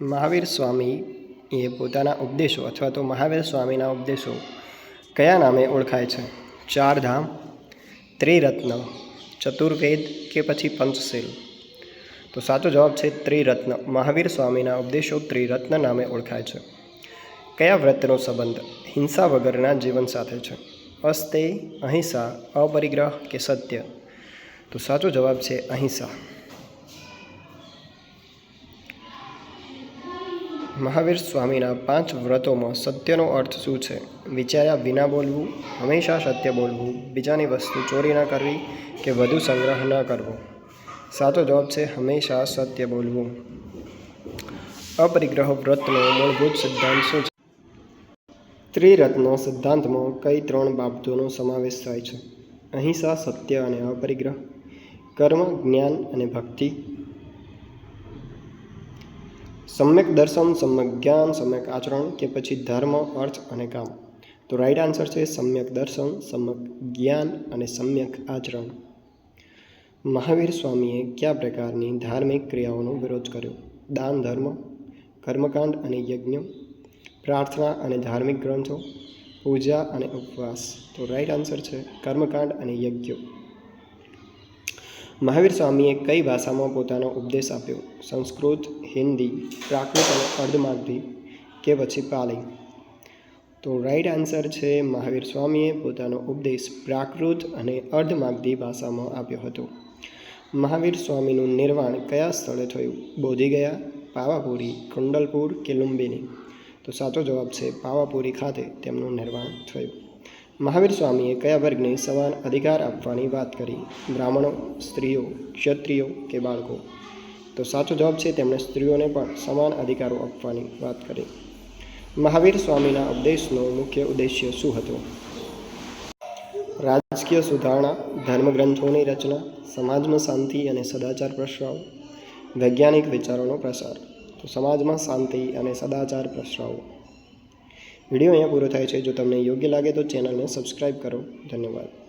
મહાવીર સ્વામી એ પોતાના ઉપદેશો અથવા તો મહાવીર સ્વામીના ઉપદેશો કયા નામે ઓળખાય છે? ચાર ધામ ત્રિરત્ન, ચતુર્વેદ કે પછી પંચશીલ? તો સાચો જવાબ છે ત્રિરત્ન. મહાવીર સ્વામીના ઉપદેશો ત્રિરત્ન નામે ઓળખાય છે. કયા વ્રતનો સંબંધ હિંસા વગરના જીવન સાથે છે? અસ્તે, અહિંસા, અપરિગ્રહ કે સત્ય? તો સાચો જવાબ છે અહિંસા. મહાવીર સ્વામીના પાંચ વ્રતોમાં સત્યનો અર્થ શું છે? વિચાર્યા વિના બોલવું, હંમેશા સત્ય બોલવું, બીજાની વસ્તુ ચોરી ન કરવી કે વધુ સંગ્રહ ન કરવો? સાચો જવાબ છે, હંમેશા સત્ય બોલવું. અપરિગ્રહ વ્રતનો મૂળભૂત સિદ્ધાંત શું છે? ત્રિરત્ન સિદ્ધાંતમાં કઈ ત્રણ બાબતોનો સમાવેશ થાય છે? અહિંસા, સત્ય અને અપરિગ્રહ, કર્મ, જ્ઞાન અને ભક્તિ. સમ્યક દર્શન, સમ્યક જ્ઞાન, સમ્યક આચરણ કે પછી ધર્મ, અર્થ અને કામ. તો રાઈટ આન્સર છે સમ્યક દર્શન, સમ્યક જ્ઞાન અને સમ્યક આચરણ. મહાવીર સ્વામીએ કયા પ્રકારની ધાર્મિક ક્રિયાઓનો વિરોધ કર્યો? દાન, ધર્મ, કર્મકાંડ અને યજ્ઞ, પ્રાર્થના અને ધાર્મિક ગ્રંથો, પૂજા અને ઉપવાસ. તો રાઈટ આન્સર છે કર્મકાંડ અને યજ્ઞો. મહાવીર સ્વામીએ કઈ ભાષામાં પોતાનો ઉપદેશ આપ્યો? સંસ્કૃત, હિન્દી, પ્રાકૃત અને અર્ધમાગધી કે પછી પાલી? તો રાઈટ આન્સર છે મહાવીર સ્વામીએ પોતાનો ઉપદેશ પ્રાકૃત અને અર્ધમાગધી ભાષામાં આપ્યો હતો. મહાવીર સ્વામીનું નિર્વાણ કયા સ્થળે થયું? બોધિગયા પાવાપુરી, કુંડલપુર કે લુંબિની? તો સાચો જવાબ છે પાવાપુરી ખાતે તેમનું નિર્વાણ થયું. મહાવીર સ્વામીએ કયા વર્ગને સમાન અધિકાર આપવાની વાત કરી? બ્રાહ્મણો, સ્ત્રીઓ, ક્ષત્રિયો કે બાળકો? તો સાચો જવાબ છે તેમણે સ્ત્રીઓને પણ સમાન અધિકારો આપવાની વાત કરી. મહાવીર સ્વામીના ઉપદેશનો મુખ્ય ઉદ્દેશ્ય શું હતો? રાજકીય સુધારણા, ધર્મગ્રંથોની રચના, સમાજમાં શાંતિ અને સદાચાર પ્રસરાવો વૈજ્ઞાનિક વિચારોનો પ્રસાર. તો સમાજમાં શાંતિ અને સદાચાર પ્રસરાવો વીડિયો અહીંયા પૂરો થાય છે. જો તમને યોગ્ય લાગે તો ચેનલને સબસ્ક્રાઈબ કરો. ધન્યવાદ.